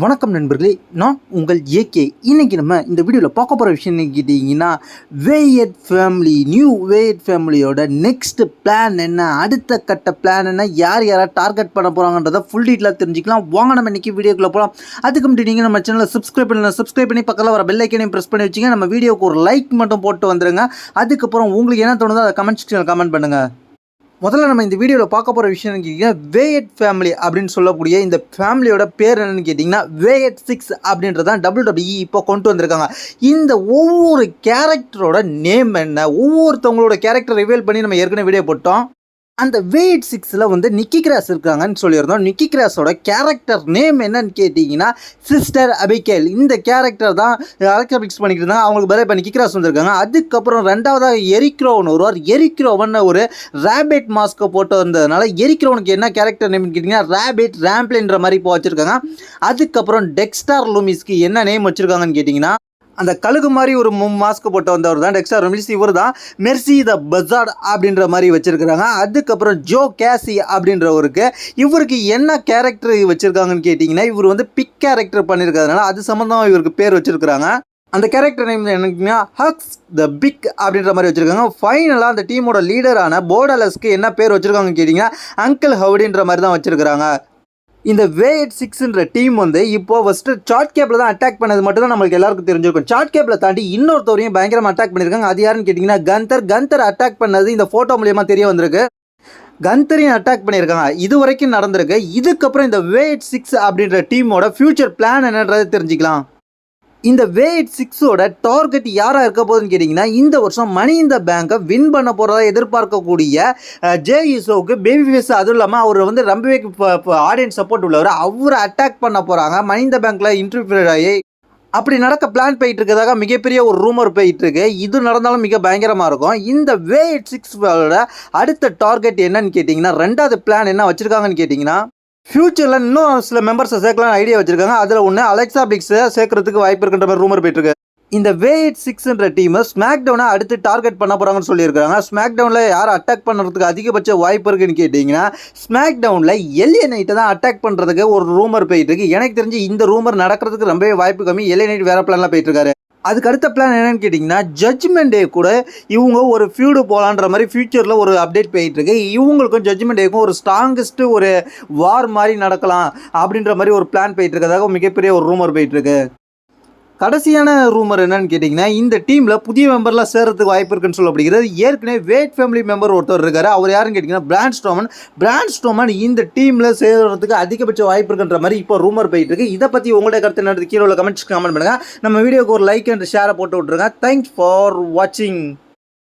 வணக்கம் நண்பர்களே நான் உங்கள் ஏகே இன்றைக்கி நம்ம இந்த வீடியோவில் பார்க்க போகிற விஷயம் என்ன கேட்டிங்கன்னா வேயட் ஃபேமிலி நியூ வேயட் ஃபேமிலியோட நெக்ஸ்ட் பிளான் என்ன அடுத்த கட்ட பிளான் என்ன யார் யாராக டார்கெட் பண்ண போகிறாங்கன்றதை ஃபுல் டீட்டெயிலாக தெரிஞ்சுக்கலாம். வாங்க நம்ம இன்றைக்கி வீடியோக்குள்ளே போகலாம் அதுக்கு முன்னாடி நீங்கள் நம்ம சேனலில் சப்ஸ்கிரைப் பண்ணல சப்ஸ்கிரைப் பண்ணி பக்கத்தில் வர பெல்லைக்கனையும் ப்ரெஸ் பண்ணி வச்சுங்க. நம்ம வீடியோக்கு ஒரு லைக் மட்டும் போட்டு வந்துடுங்க அதுக்கப்புறம் உங்களுக்கு என்ன தோணுதோ அதை கமெண்ட் செக்ஷனில் கமெண்ட் பண்ணுங்கள் முதல்ல நம்ம இந்த வீடியோவில் பார்க்க போகிற விஷயம் கேட்டிங்கன்னா வேயட் ஃபேமிலி அப்படின்னு சொல்லக்கூடிய இந்த ஃபேமிலியோட பேர் என்னென்னு கேட்டிங்கன்னா வேயட் சிக்ஸ் அப்படின்றது தான் டபுள் டபிள்யூ இப்போ கொண்டு வந்திருக்காங்க. இந்த ஒவ்வொரு கேரக்டரோட நேம் என்ன ஒவ்வொருத்தவங்களோட கேரக்டர் ரிவீல் பண்ணி நம்ம ஏற்கனவே வீடியோ போட்டோம். அந்த வேட் சிக்ஸில் வந்து நிக்கி கிராஸ் இருக்காங்கன்னு சொல்லியிருந்தோம். நிக்கி கிராஸோட கேரக்டர் நேம் என்னன்னு கேட்டிங்கன்னா சிஸ்டர் அபிகேல் இந்த கேரக்டர் தான் அலெக்சா ஃபிக்ஸ் பண்ணிக்கிட்டு இருந்தாங்க. அவங்களுக்கு பதிலாக இப்போ நிக்கி கிராஸ் வந்திருக்காங்க. அதுக்கப்புறம் ரெண்டாவதாக எரிக்ரோவன் ஒருவர் எரிக்ரோவன் ஒரு ரேபிட் மாஸ்க்கை போட்டு வந்ததுனால எரிக்ரோவனுக்கு என்ன கேரக்டர் நேம்னு கேட்டிங்கன்னா ரேபிட் ரேம்ப்ளின்ற மாதிரி இப்போ வச்சுருக்காங்க. அதுக்கப்புறம் டெக்ஸ்டார் லூமிஸ்க்கு என்ன நேம் வச்சுருக்காங்கன்னு கேட்டிங்கன்னா அந்த கழுகு மாதிரி ஒரு மாஸ்க் போட்டு வந்தவர் தான் டெக்ஸ்டா ரொமிலிஸ் இவர் தான் மெர்சி த பஜார்ட் அப்படின்ற மாதிரி வச்சுருக்கிறாங்க. அதுக்கப்புறம் ஜோ கேசி அப்படின்றவருக்கு இவருக்கு என்ன கேரக்டர் வச்சுருக்காங்கன்னு கேட்டிங்கன்னா இவர் வந்து பிக் கேரக்டர் பண்ணியிருக்கிறதுனால அது சம்மந்தமாக இவருக்கு பேர் வச்சுருக்கிறாங்க. அந்த கேரக்டர் நேம் என்னன்னா ஹக்ஸ் த பிக் அப்படின்ற மாதிரி வச்சுருக்காங்க. ஃபைனலாக அந்த டீமோட லீடரான போர்டலஸ்க்கு என்ன பேர் வச்சுருக்காங்கன்னு கேட்டிங்கன்னா அங்கிள் ஹவுடின்ற மாதிரி தான் வச்சுருக்கிறாங்க. இந்த வே எயிட் சிக்ஸ்ன்ற டீம் வந்து இப்போ ஃபஸ்ட்டு சார்ட் கேப்பில் தான் அட்டாக் பண்ணது மட்டும் தான் நம்மளுக்கு எல்லாருக்கும் தெரிஞ்சிருக்கும். சார்ட் கேப்பில் தாண்டி இன்னொருத்தவரையும் பயங்கரமாக அட்டாக் பண்ணியிருக்காங்க அது யாருன்னு கேட்டிங்கன்னா கந்தர் கந்தர் அட்டாக் பண்ணது இந்த ஃபோட்டோ மூலியமாக தெரிய வந்திருக்கு. கந்தரையும் அட்டாக் பண்ணியிருக்காங்க. இது வரைக்கும் நடந்திருக்கு. இதுக்கப்புறம் இந்த வே எயிட் சிக்ஸ் அப்படின்ற டீமோட ஃபியூச்சர் பிளான் என்னன்றதை தெரிஞ்சுக்கலாம். இந்த வே எயிட் சிக்ஸோட டார்கெட் யாராக இருக்க போகுதுன்னு கேட்டிங்கன்னா இந்த வருஷம் மணி இந்த பேங்கை வின் பண்ண போகிறதா எதிர்பார்க்கக்கூடிய ஜே யூசோவுக்கு பேபி ஃபேஸ் அதுவும் இல்லாமல் அவர் வந்து ரொம்பவே ஆடியன்ஸ் சப்போர்ட் உள்ளவர் அவரை அட்டாக் பண்ண போகிறாங்க மணி இந்த பேங்க்கில் இன்டர்வியூ ஆகி அப்படி நடக்க பிளான் போயிட்டு இருக்கிறதாக மிகப்பெரிய ஒரு ரூமர் போயிட்டு இருக்கு இது நடந்தாலும் மிக பயங்கரமாக இருக்கும். இந்த வே எயிட் சிக்ஸோட அடுத்த டார்கெட் என்னன்னு கேட்டிங்கன்னா ரெண்டாவது பிளான் என்ன வச்சுருக்காங்கன்னு கேட்டிங்கன்னா ஃப்யூச்சரில் இன்னும் சில மெம்பர்ஸை சேர்க்கலாம் ஐடியா வச்சுருக்காங்க. அதில் ஒன்று அலெக்சா பிக்ஸை சேர்க்கறதுக்கு வாய்ப்பு இருக்கின்ற மாதிரி ரூமர் போயிட்டுருக்கு. இந்த வே எயிட் சிக்ஸ்ன்ற டீமை ஸ்மாக் டவுனை அடுத்து டார்கெட் பண்ண போகிறாங்கன்னு சொல்லியிருக்காங்க ஸ்மாக் டவுனில் யார் அட்டாக் பண்ணுறதுக்கு அதிகபட்ச வாய்ப்பு இருக்குன்னு கேட்டிங்கன்னா ஸ்மாக் டவுனில் எல்ஏ நைட்டை தான் அட்டாக் பண்ணுறதுக்கு ஒரு ரூமர் போயிட்டு இருக்கு எனக்கு தெரிஞ்சு இந்த ரூமர் நடக்கிறதுக்கு ரொம்பவே வாய்ப்பு கம்மி. எல்ஏ நைட் வேற பிளான்லாம் போயிட்டு இருக்காரு அதுக்கு அடுத்த பிளான் என்னென்னு கேட்டிங்கன்னா ஜட்ஜ்மெண்ட் டே கூட இவங்க ஒரு ஃபியூடு போகலான்ற மாதிரி ஃப்யூச்சரில் ஒரு அப்டேட் போயிட்டுருக்கு இவங்களுக்கும் ஜட்ஜ்மெண்ட் டேக்கும் ஒரு ஸ்ட்ராங்கஸ்ட்டு ஒரு வார் மாதிரி நடக்கலாம் அப்படின்ற மாதிரி ஒரு பிளான் போயிட்டுருக்கதாக மிகப்பெரிய ஒரு ரூமர் போயிட்டுருக்கு கடைசியான ரூமர் என்னன்னு கேட்டிங்கன்னா இந்த டீமில் புதிய மெம்பர்லாம் சேர்றதுக்கு வாய்ப்பு இருக்குன்னு சொல்லப்படுகிறது. ஏற்கனவே வேட் ஃபேமிலி மெம்பர் ஒருத்தர் இருக்கார். அவர் யாருன்னு கேட்டிங்கன்னா பிராண்ட் ஸ்டோமன் பிராண்ட் ஸ்டோமன் இந்த டீமில் சேர்றதுக்கு அதிகபட்ச வாய்ப்பு இருக்குன்ற மாதிரி இப்போ ரூமர் போயிட்டு இருக்கு. இதை பற்றி உங்களுடைய கருத்து என்னது கீழே உள்ள கமெண்ட்ஸ் கமெண்ட் பண்ணுங்கள் நம்ம வீடியோக்கு ஒரு லைக் அண்ட் ஷேரை போட்டு விட்ருங்க தேங்க்ஸ் ஃபார் வாட்சிங்